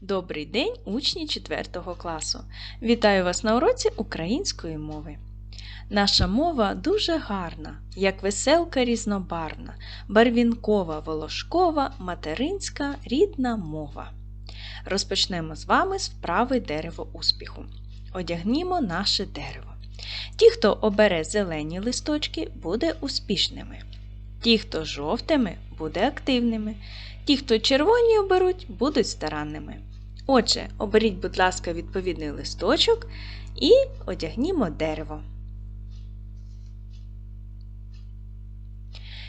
Добрий день, учні 4 класу! Вітаю вас на уроці української мови. Наша мова дуже гарна, як веселка різнобарна, барвінкова, волошкова, материнська рідна мова. Розпочнемо з вами з дерево успіху. Одягнімо наше дерево. Ті, хто обере зелені листочки, буде успішними. Ті, хто жовтими, буде активними. Ті, хто червоні оберуть, будуть старанними. Отже, оберіть, будь ласка, відповідний листочок і одягнімо дерево.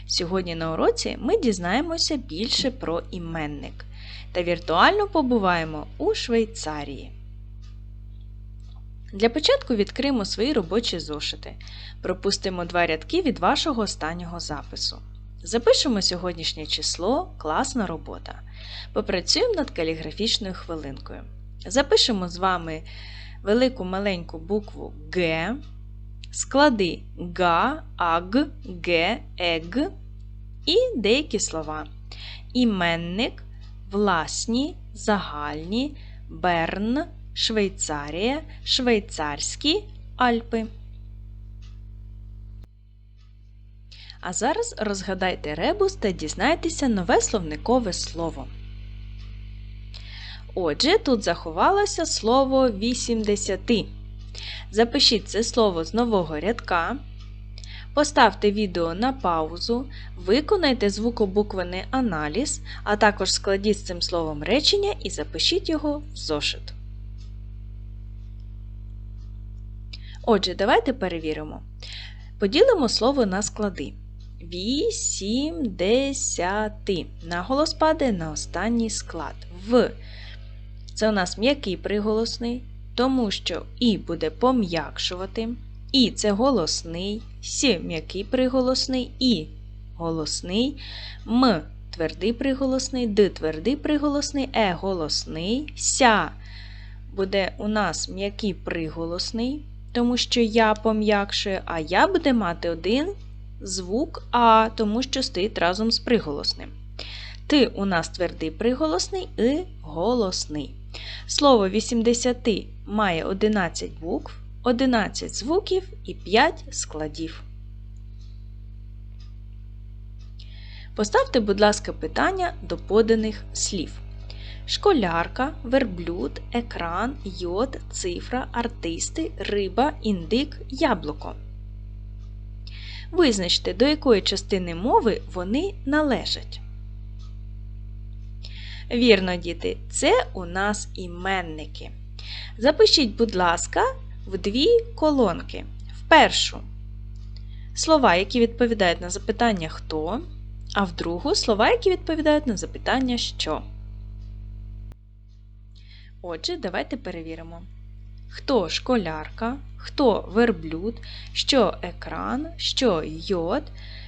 Сьогодні на уроці ми дізнаємося більше про іменник та віртуально побуваємо у Швейцарії. Для початку відкриємо свої робочі зошити. Пропустимо два рядки від вашого останнього запису. Запишемо сьогоднішнє число класна робота. Попрацюємо над каліграфічною хвилинкою. Запишемо з вами велику маленьку букву Г, склади га, аг, ге, ег і деякі слова. Іменник, власні, загальні, Берн, Швейцарія, Швейцарські Альпи. А зараз розгадайте ребус та дізнайтеся нове словникове слово. Отже, тут заховалося слово 80. Запишіть це слово з нового рядка. Поставте відео на паузу, виконайте звукобуквений аналіз, а також складіть з цим словом речення і запишіть його в зошит. Отже, давайте перевіримо. Поділимо слово на склади. Вісімдесяти. Наголос падає на останній склад. В. Це у нас м'який приголосний, тому що І буде пом'якшувати. І це голосний, С. М'який приголосний, І. Голосний, М. Твердий приголосний, Д. Твердий приголосний, Е. Голосний, Ся. Буде у нас м'який приголосний, тому що я пом'якшую, а я буде мати один звук А, тому що стоїть разом з приголосним. Ти у нас твердий приголосний і голосний. Слово 80 має 11 букв, 11 звуків і 5 складів. Поставте, будь ласка, питання до поданих слів. Школярка, верблюд, екран, йод, цифра, артисти, риба, індик, яблуко. Визначте, до якої частини мови вони належать. Вірно, діти, це у нас іменники. Запишіть, будь ласка, в дві колонки. В першу слова, які відповідають на запитання хто, а в другу слова, які відповідають на запитання що. Отже, давайте перевіримо. Хто школярка, хто верблюд, що екран, що йод,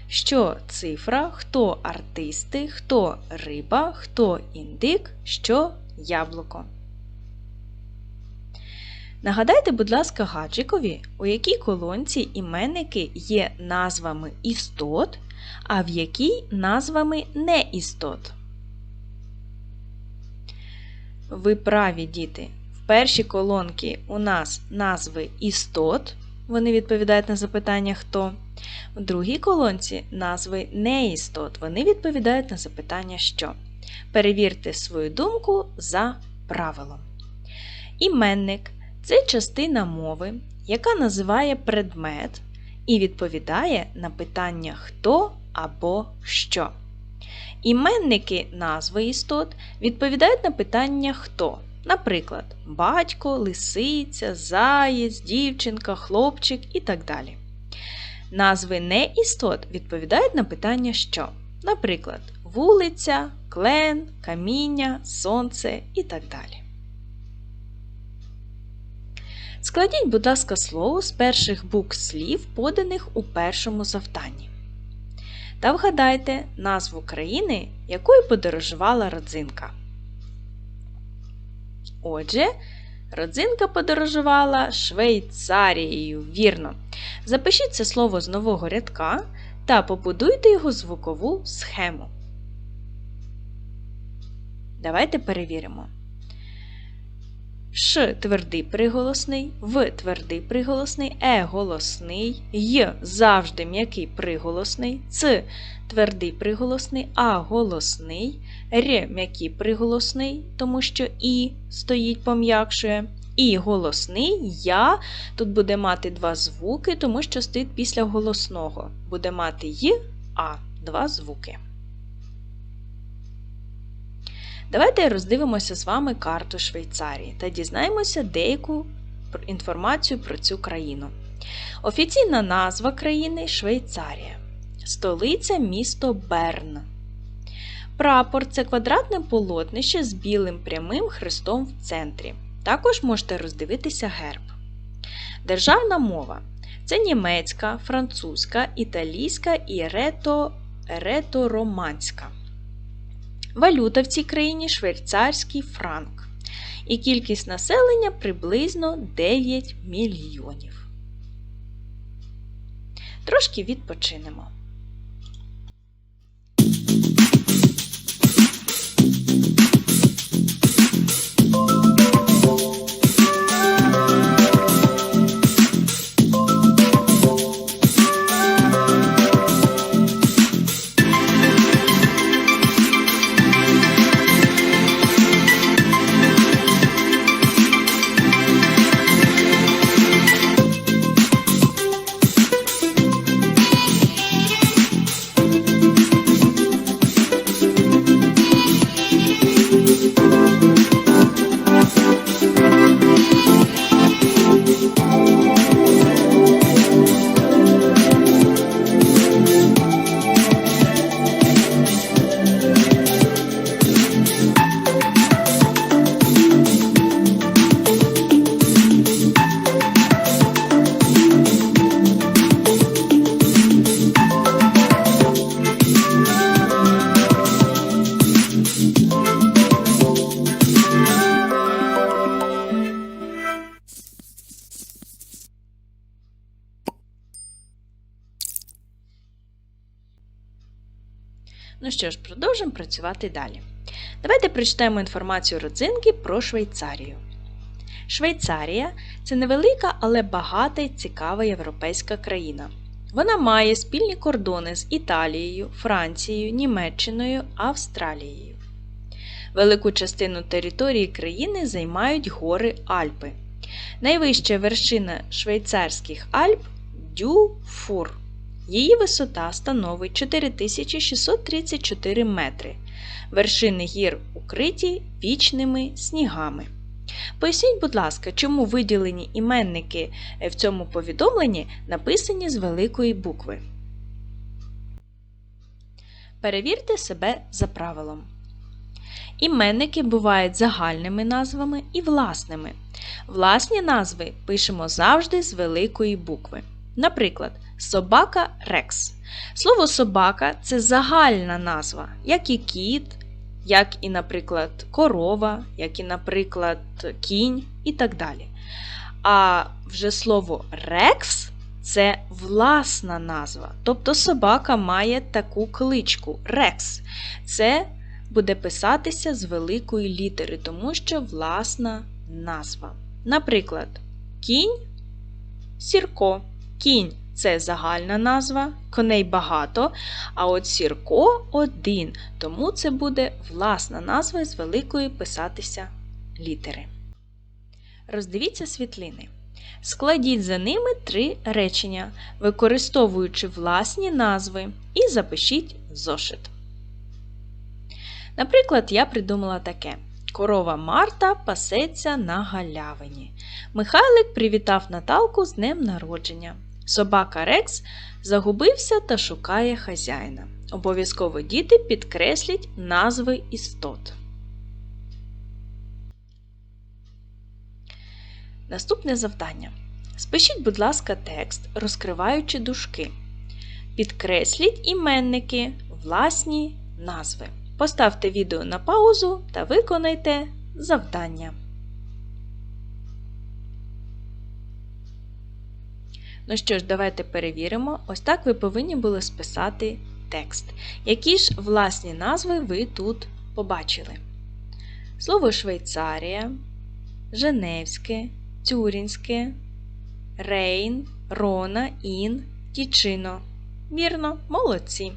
що цифра, хто артисти, хто риба, хто індик, що яблуко. Нагадайте, будь ласка, гаджикові, у якій колонці іменники є назвами істот, а в якій назвами неістот. Ви праві діти. Першій колонці у нас назви істот, вони відповідають на запитання хто. В другій колонці назви неістот, вони відповідають на запитання що. Перевірте свою думку за правилом. Іменник це частина мови, яка називає предмет і відповідає на питання хто або що. Іменники назви істот відповідають на питання хто. Наприклад, батько, лисиця, заєць, дівчинка, хлопчик і так далі. Назви неістот відповідають на питання що. Наприклад, вулиця, клен, каміння, сонце і так далі. Складіть, будь ласка, слово з перших букв слів, поданих у першому завданні. Та вгадайте назву країни, якою подорожувала родзинка. Отже, родзинка подорожувала Швейцарією, вірно. Запишіть це слово з нового рядка та побудуйте його звукову схему. Давайте перевіримо. Ш твердий приголосний, В твердий приголосний, Е голосний, Й завжди м'який приголосний, Ц твердий приголосний, А голосний, Р м'який приголосний, тому що І стоїть пом'якшує. І голосний я тут буде мати два звуки, тому що стоїть після голосного. Буде мати Й, А два звуки. Давайте роздивимося з вами карту Швейцарії та дізнаємося деяку інформацію про цю країну. Офіційна назва країни Швейцарія. Столиця місто Берн. Прапор це квадратне полотнище з білим прямим хрестом в центрі. Також можете роздивитися герб. Державна мова це німецька, французька, італійська і рето, ретороманська. Валюта в цій країні швейцарський франк. І кількість населення приблизно 9 мільйонів. Трошки відпочинемо. Ну що ж, продовжимо працювати далі. Давайте прочитаємо інформацію родзинки про Швейцарію. Швейцарія це невелика, але багата і цікава європейська країна. Вона має спільні кордони з Італією, Францією, Німеччиною, Австралією. Велику частину території країни займають гори Альпи. Найвища вершина швейцарських Альп Дюфур. Її висота становить 4634 метри. Вершини гір укриті вічними снігами. Поясніть, будь ласка, чому виділені іменники в цьому повідомленні написані з великої букви. Перевірте себе за правилом. Іменники бувають загальними назвами і власними. Власні назви пишемо завжди з великої букви. Наприклад, собака Рекс. Слово собака це загальна назва, як і кіт, як і, наприклад, корова, як і, наприклад, кінь і так далі. А вже слово рекс це власна назва. Тобто собака має таку кличку рекс. Це буде писатися з великої літери, тому що власна назва. Наприклад, кінь сірко. Кінь це загальна назва, коней багато, а от сірко один, тому це буде власна назва з великої писатися літери. Роздивіться світлини. Складіть за ними три речення, використовуючи власні назви, і запишіть зошит. Наприклад, я придумала таке. Корова Марта пасеться на галявині. Михайлик привітав Наталку з днем народження. Собака Рекс загубився та шукає хазяїна. Обов'язково діти підкреслять назви істот. Наступне завдання. Спишіть, будь ласка, текст, розкриваючи дужки. Підкресліть іменники, власні назви. Поставте відео на паузу та виконайте завдання. Ну що ж, давайте перевіримо. Ось так ви повинні були списати текст. Які ж власні назви ви тут побачили? Слово Швейцарія, Женевське, Тюрінське, Рейн, Рона, Ін, Тічино. Вірно, молодці.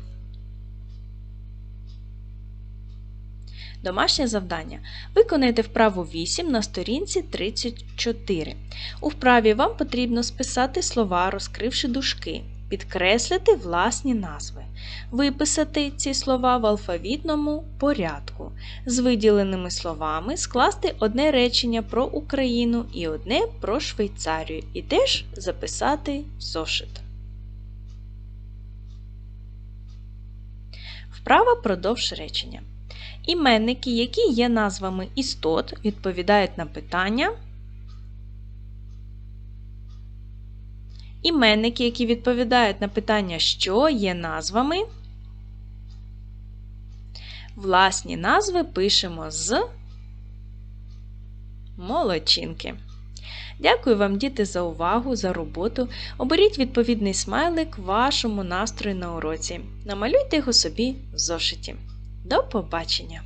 Домашнє завдання. Виконайте вправу 8 на сторінці 34. У вправі вам потрібно списати слова, розкривши дужки, підкреслити власні назви, виписати ці слова в алфавітному порядку, з виділеними словами скласти одне речення про Україну і одне про Швейцарію, і теж записати в зошит. Вправа продовж речення. Іменники, які є назвами істот, відповідають на питання. Іменники, які відповідають на питання, що є назвами. Власні назви пишемо з молодчинки. Дякую вам, діти, за увагу, за роботу. Оберіть відповідний смайлик вашому настрою на уроці. Намалюйте його собі в зошиті. До побачення!